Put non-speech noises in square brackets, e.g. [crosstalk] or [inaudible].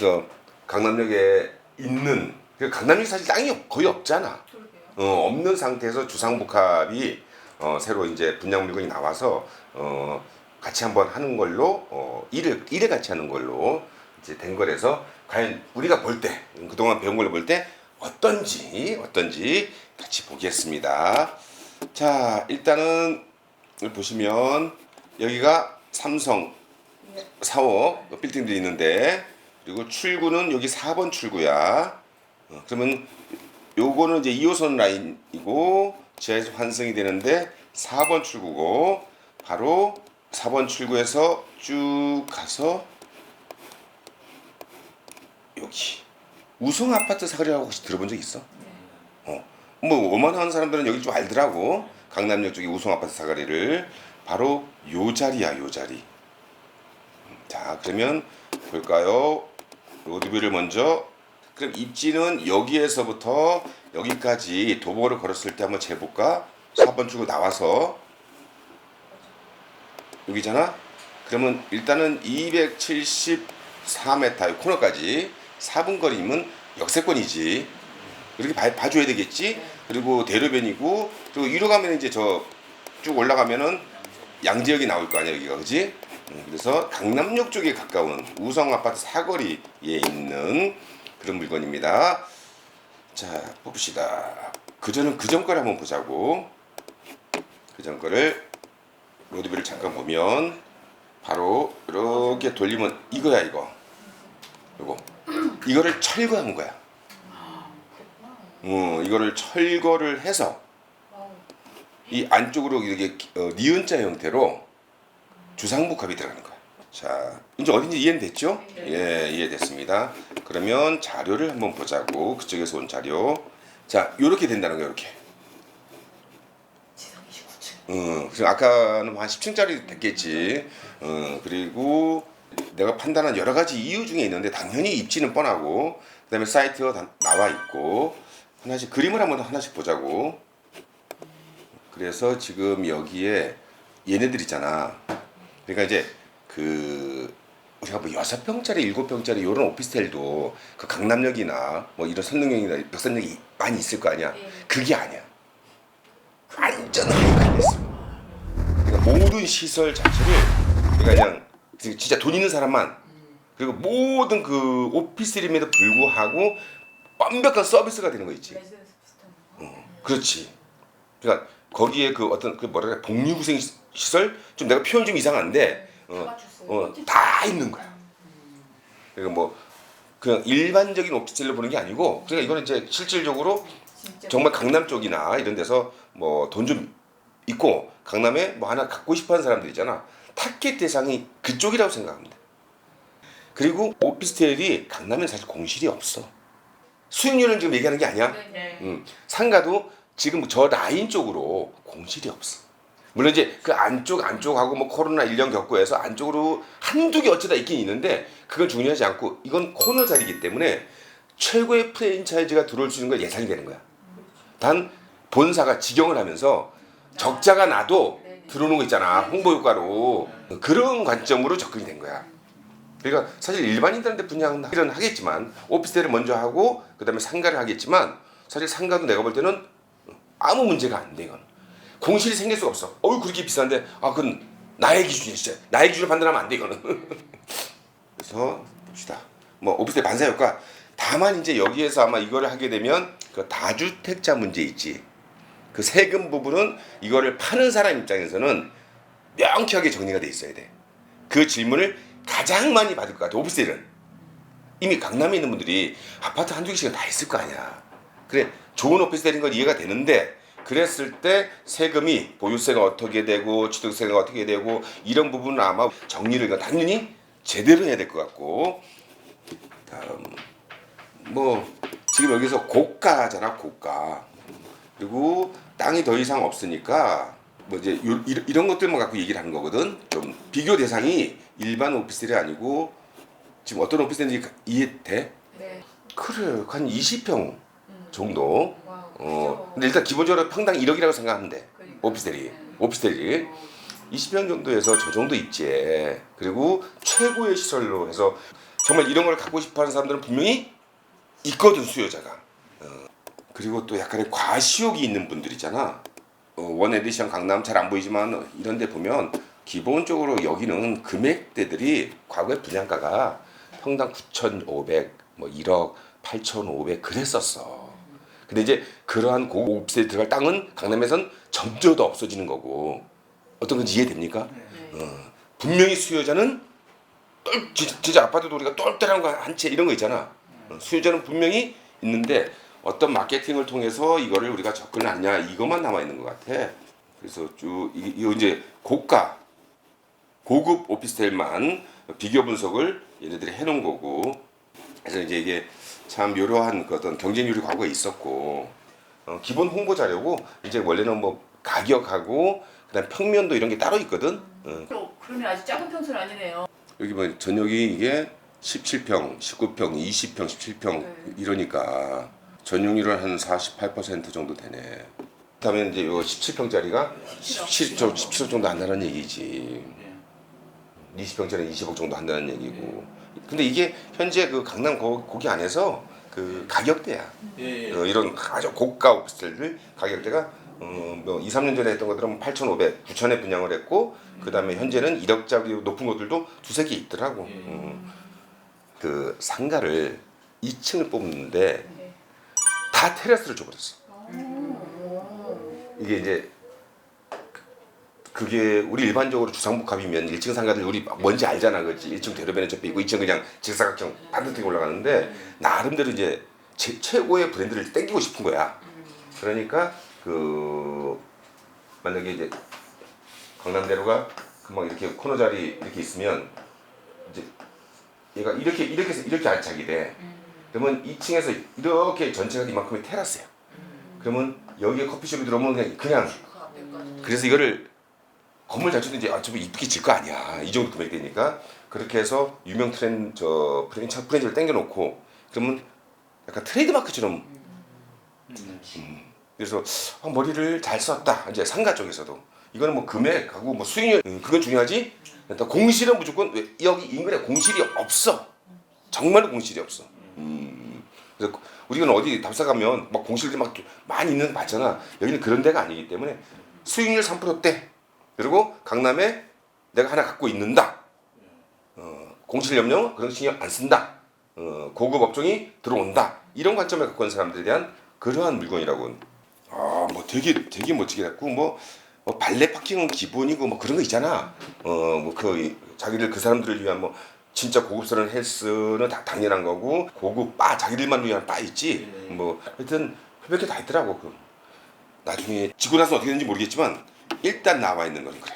그래서 강남역에 있는 그 강남역 사실 땅이 거의 없잖아. 어, 없는 상태에서 주상복합이 어, 새로 이제 분양 물건이 나와서 어, 같이 한번 하는 걸로 어, 일을 일을 같이 하는 걸로 이제 된 거라서 과연 우리가 볼 때 그동안 배운 걸로 볼때 어떤지 어떤지 같이 보겠습니다. 자 일단은 보시면 여기가 삼성 네. 4호 빌딩들이 있는데 그리고 출구는 여기 4번 출구야. 어, 그러면 요거는 이제 2호선 라인이고 지하에서 환승이 되는데 4번 출구고 바로 4번 출구에서 쭉 가서 여기 우성 아파트 사거리라고 혹시 들어본 적 있어? 어. 뭐 오만한 사람들은 여기 좀 알더라고. 강남역 쪽에 우성 아파트 사거리를 바로 요 자리야, 요 자리. 자, 그러면 볼까요? 로드뷰를 먼저 그럼 입지는 여기에서부터 여기까지 도보를 걸었을 때 한번 재볼까? 4번 출구 나와서 여기잖아? 그러면 일단은 274m 코너까지 4분 거리면 역세권이지. 이렇게 봐, 봐줘야 되겠지? 그리고 대로변이고 그리고 위로 가면 이제 저 쭉 올라가면은 양지역이 나올 거 아니야 여기가 그지? 음, 그래서 강남역 쪽에 가까운 우성 아파트 사거리에 있는 그런 물건입니다. 자 봅시다. 그전은 그전 거를 한번 보자고. 그전 거를 로드뷰를 잠깐 보면 바로 이렇게 돌리면 이거야 이거. 이거 이거를 철거한 거야. 어 이거를 철거를 해서. 이 안쪽으로 이렇게 어, 니은자 형태로 주상복합이 들어가는 거야. 자, 이제 어딘지 이해는 됐죠? 예, 이해됐습니다. 그러면 자료를 한번 보자고. 그쪽에서 온 자료. 자, 요렇게 된다는 거야, 요렇게. 지상 29층. 어, 그래서 아까는 한 10층짜리 됐겠지. 어, 그리고 내가 판단한 여러 가지 이유 중에 있는데 당연히 입지는 뻔하고 그다음에 사이트가 다 나와 있고 하나씩 그림을 한번 하나씩 보자고. 그래서 지금 여기에 얘네들 있잖아. 그러니까 이제 그 우리가 뭐 여섯 평짜리 일곱 평짜리 이런 오피스텔도 그 강남역이나 뭐 이런 선릉역이나 역삼역이 많이 있을 거 아니야. 예. 그게 아니야. 완전 하이칼리스. 그러니까 모든 시설 자체를 그러니까 그냥 진짜 돈 있는 사람만 그리고 모든 그 오피스텔임에도 불구하고 완벽한 서비스가 되는 거 있지. 레지던스 비슷한 거. 어, 그렇지. 그러니까 거기에 그 어떤 그 그래 복리후생 시- 시설 좀 내가 표현 좀 이상한데 다 어. 어, 다 있는 거야. 그러니까 뭐 그냥 일반적인 오피스텔로 보는 게 아니고 그러니까 이거는 이제 실질적으로 정말 강남 쪽이나 이런 데서 뭐 돈 좀 있고 강남에 뭐 하나 갖고 싶어하는 사람들 있잖아. 타겟 대상이 그쪽이라고 생각합니다. 그리고 오피스텔이 강남에 사실 공실이 없어. 수익률은 지금 얘기하는 게 아니야. 네, 네. 음, 상가도 지금 저 라인 쪽으로 공실이 없어. 물론 이제 그 안쪽 안쪽하고 뭐 코로나 1년 겪고 해서 안쪽으로 한두 개 어쩌다 있긴 있는데 그건 중요하지 않고 이건 코너 자리이기 때문에 최고의 프랜차이즈가 들어올 수 있는 건 예상이 되는 거야. 단 본사가 직영을 하면서 적자가 나도. 들어오는 거 있잖아 홍보 효과로 그런 관점으로 접근이 된 거야. 그러니까 사실 일반인들한테 분양은 하겠지만 오피스텔을 먼저 하고 그다음에 상가를 하겠지만 사실 상가도 내가 볼 때는 아무 문제가 안 돼 이건 공실이 생길 수가 없어. 어우 그렇게 비싼데 아 그건 나의 기준이야 진짜 나의 기준을 판단하면 안 돼 이거는. [laughs] 그래서 봅시다. 뭐 오피스텔 반사 효과 다만 이제 여기에서 아마 이거를 하게 되면 그 다주택자 문제 있지. 그 세금 부분은 이거를 파는 사람 입장에서는 명쾌하게 정리가 돼 있어야 돼. 그 질문을 가장 많이 받을 것 같아. 오피스텔은 이미 강남에 있는 분들이 아파트 한두 개씩은 다 있을 거 아니야. 그래 좋은 오피스텔인 건 이해가 되는데 그랬을 때 세금이 보유세가 어떻게 되고 취득세가 어떻게 되고 이런 부분은 아마 정리를 당연히 제대로 해야 될 것 같고 다음 뭐 지금 여기서 고가잖아 고가 그리고 땅이 더 이상 없으니까 뭐 이제 요, 이런, 이런 것들만 갖고 얘기를 하는 거거든 좀 비교 대상이 일반 오피스텔이 아니고 지금 어떤 오피스텔인지 이해돼? 네. 그래 한 20평 음. 정도. 어? 근데 일단 기본적으로 평당 1억이라고 생각하면 돼 그러니까. 오피스텔이 네. 오피스텔이 어, 20평 정도에서 저 정도 입지에 그리고 최고의 시설로 해서 정말 이런 걸 갖고 싶어 하는 사람들은 분명히 있거든 수요자가. 어. 그리고 또 약간의 과시욕이 있는 분들이잖아. 어, 원 에디션 강남 잘 안 보이지만 이런 데 보면 기본적으로 여기는 금액대들이 과거에 분양가가 평당 9,500, 뭐 1억 8,500 그랬었어. 근데 이제 그러한 고급세에 들어갈 땅은 강남에선 점점 더 없어지는 거고 어떤 건지 이해됩니까? 어, 분명히 수요자는 똘, 진짜, 아파트도 우리가 똘똘한 거 한 채 이런 거 있잖아. 어, 수요자는 분명히 있는데 어떤 마케팅을 통해서 이거를 우리가 접근하냐 이것만 남아 있는 것 같아. 그래서 쭉 이- 이거 이제 고가 고급 오피스텔만 비교 분석을 얘네들이 해놓은 거고 그래서 이제 이게 참 묘로한 그 어떤 경쟁률이 과거에 있었고 어, 기본 홍보 자료고 이제 원래는 뭐 가격하고 그다음 평면도 이런 게 따로 있거든. 어, 또 그러면 아직 작은 평수는 아니네요. 여기 뭐 전역이 이게 17평, 19평, 20평, 17평 네. 이러니까 전용률은 한 48% 정도 되네. 그다음에 이제 요 17평짜리가 17, 17억 정도 한다는 얘기지. 20평짜리 20억 정도 한다는 얘기고. 근데 이게 현재 그 강남 거, 거기 안에서 그 가격대야. 예, 예. 어, 이런 아주 고가 오피스텔들 가격대가 어, 뭐 2, 3년 전에 했던 것들은 8,500, 9,000에 분양을 했고 그다음에 현재는 1억짜리 높은 것들도 두세 개 있더라고. 예. 음. 그 상가를 2층을 뽑는데 네. 다 테라스를 줘버렸어. 이게 이제 그게 우리 일반적으로 주상복합이면 1층 상가들 우리 뭔지 알잖아, 그렇지? 1층 대로변에 접혀 있고 2층 그냥 직사각형 반듯하게 올라가는데 나름대로 이제 제, 최고의 브랜드를 땡기고 싶은 거야. 그러니까 그 만약에 이제 강남대로가 금방 이렇게 코너 자리 이렇게 있으면 이제 얘가 이렇게 이렇게 해서 이렇게 안착이 돼. 그러면 2층에서 이렇게 전체가 이만큼의 테라스야. 그러면 여기에 커피숍이 들어오면 그냥 그냥. 그래서 이거를 건물 자체도 이제 아, 좀 이쁘게 질 거 아니야. 이 정도 금액 되니까 그렇게 해서 유명 트렌 저 프랜차 프랜차를 땡겨놓고 그러면 약간 트레이드마크처럼 음, 그래서 아, 머리를 잘 썼다. 이제 상가 쪽에서도 이거는 뭐 금액하고 뭐 수익률 음, 그건 중요하지. 일단 공실은 무조건 왜 여기 인근에 공실이 없어. 정말 공실이 없어. 음, 그래서 우리는 어디 답사 가면 막 공실들 막 많이 있는 데 봤잖아. 여기는 그런 데가 아니기 때문에 수익률 3%대. 그리고 강남에 내가 하나 갖고 있는다. 어, 공실 염려 그런 거 신경 안 쓴다. 어, 고급 업종이 들어온다. 이런 관점을 갖고 있는 사람들에 대한 그러한 물건이라고. 아, 뭐 되게 되게 멋지게 했고 뭐, 뭐 발레 파킹은 기본이고 뭐 그런 거 있잖아. 어, 뭐 그 자기들 그 사람들을 위한 뭐 진짜 고급스러운 헬스는 다 당연한 거고 고급 바 자기들만 위한 바 있지. 뭐 하여튼 몇개 다 있더라고. 그 나중에 지고 나서 어떻게 되는지 모르겠지만 일단 나와 있는 거는 그래.